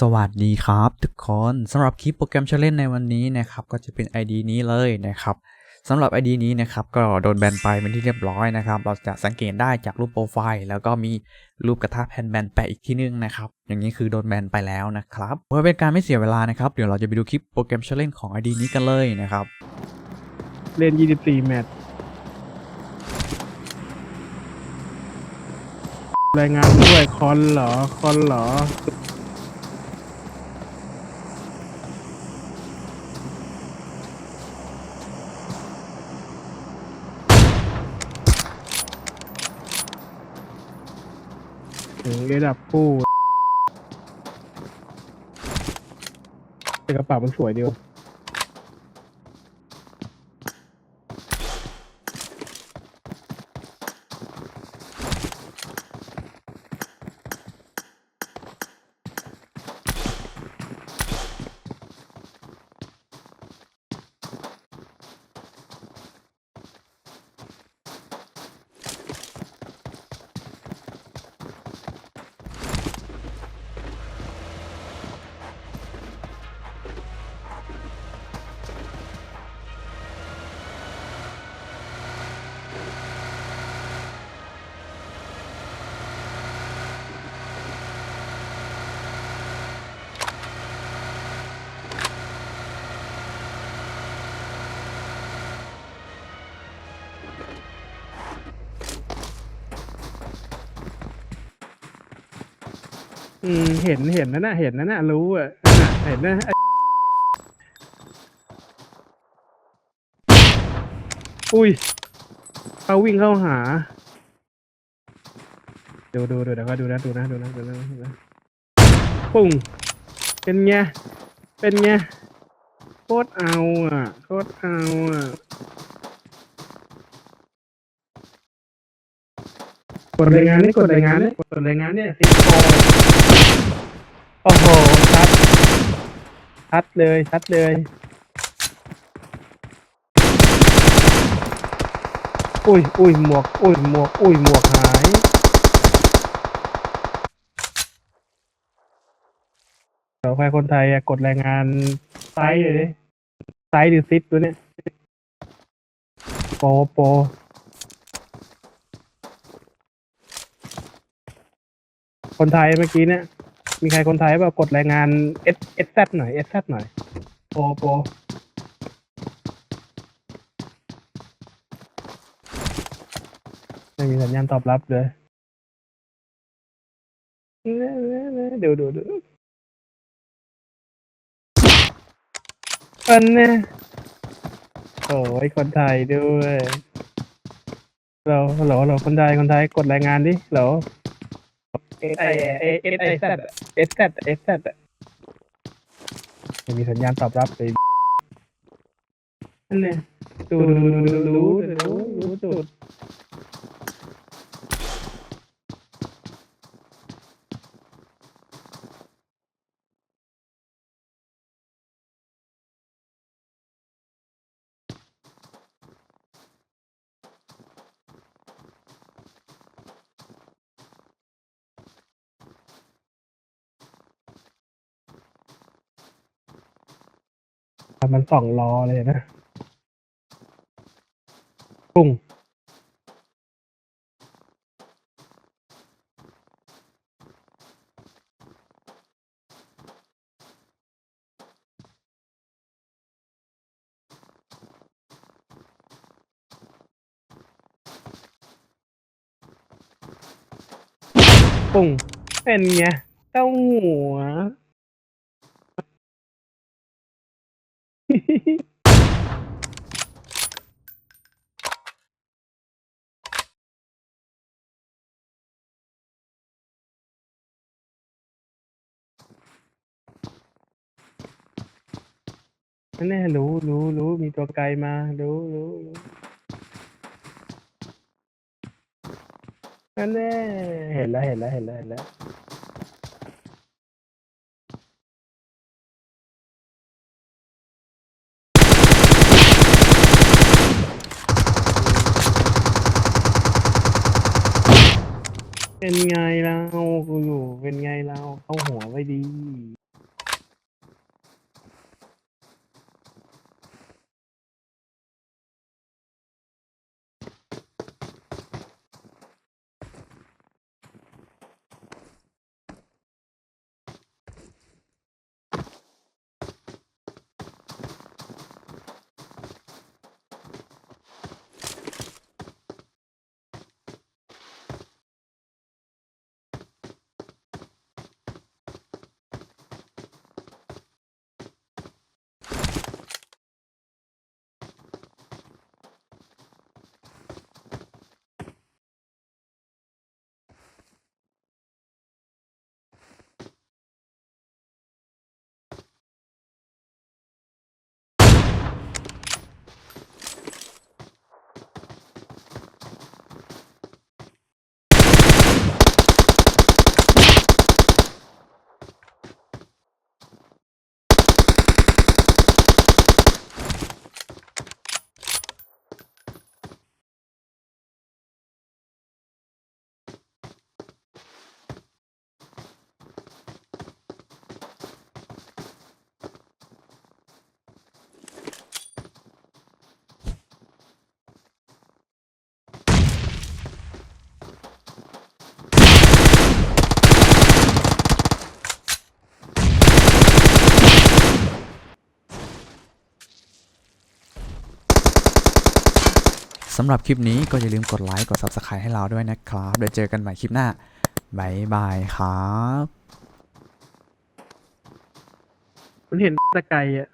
สวัสดีครับ ทุกคนสำหรับคลิปโปรแกรม Challenge ในวันนี้นะครับ ก็จะเป็น ID นี้เลยนะครับสำหรับ ID นี้นะครับ ก็โดนแบนไปเป็นที่เรียบร้อยนะครับ เราจะสังเกตได้จากรูปโปรไฟล์แล้วก็มีรูปกระทะแผ่นแบนแปะอีกที่นึงนะครับ อย่างนี้คือโดนแบนไปแล้วนะครับเพื่อเป็นการไม่เสียเวลานะครับ เดี๋ยวเราจะไปดูคลิปโปรแกรม Challenge ของ ID นี้กันเลยนะครับ เล่น 24 แมตช์รายงานด้วยคอนเหรอคอนเหรอ ถึงระดับคู่แต่กระเป๋ามันสวยดีวะ อืมเห็นเห็นนะน่ะเห็นนะน่ะรู้อะน่ะเห็นนะไอ้อุ้ยเขาวิ่งเข้าหา ดูดูดูเดี๋ยวก็ดูนะดูนะดูนะดูนะดูนะปุ้งเป็นไงเป็นไงโคตรเอาอะโคตรเอาอะ ดรายงานนี่กดรายงานนี่กดรายงานเนี่ยสิโโอ้โหชัดชัดเลยชัดเลยอุ้ยอุ้ยหมวกอุ้ยหมวกอุ้ยหมวกหายเดี๋ยวใครคนไทยอะกดรายงานไซส์เลยไซส์หรือซิปตัวเนี้ยโปโป คนไทยเมื่อกี้เนี่ย มีใครคนไทยเปล่ากดรายงานเอสเอสแซหน่อยเอสแซหน่อยโปโปไม่มีสัญญาณตอบรับเลยเดี๋ยวดูดูอันเนี่ยโอ้ยคนไทยด้วยเราเราเราคนไทยคนไทยกดรายงานดิเราเอ Estet, estet, estet. bisa nyangka ini. Eh. Tuh, tuh, tuh, tuh, tuh, มันสองล้อเลยนะปุ้งปุ้งเป็นไงเจ้าหัว นั่นแน่รู้รู้รู้มีตัวไกลมา รู้รู้รู้นั่นแน่เห็นแล้วเห็นแล้วเห็นแล้วเห็นแล้ว เป็นไงเรากูอยู่ เป็นไงเราเข้าหัวไว้ดี สำหรับคลิปนี้ก็อย่าลืมกดไลค์กด Subscribe ให้เราด้วยนะครับเดี๋ยวเจอกันใหม่คลิปหน้าบายบายครับ มันเห็นตะไกรอะ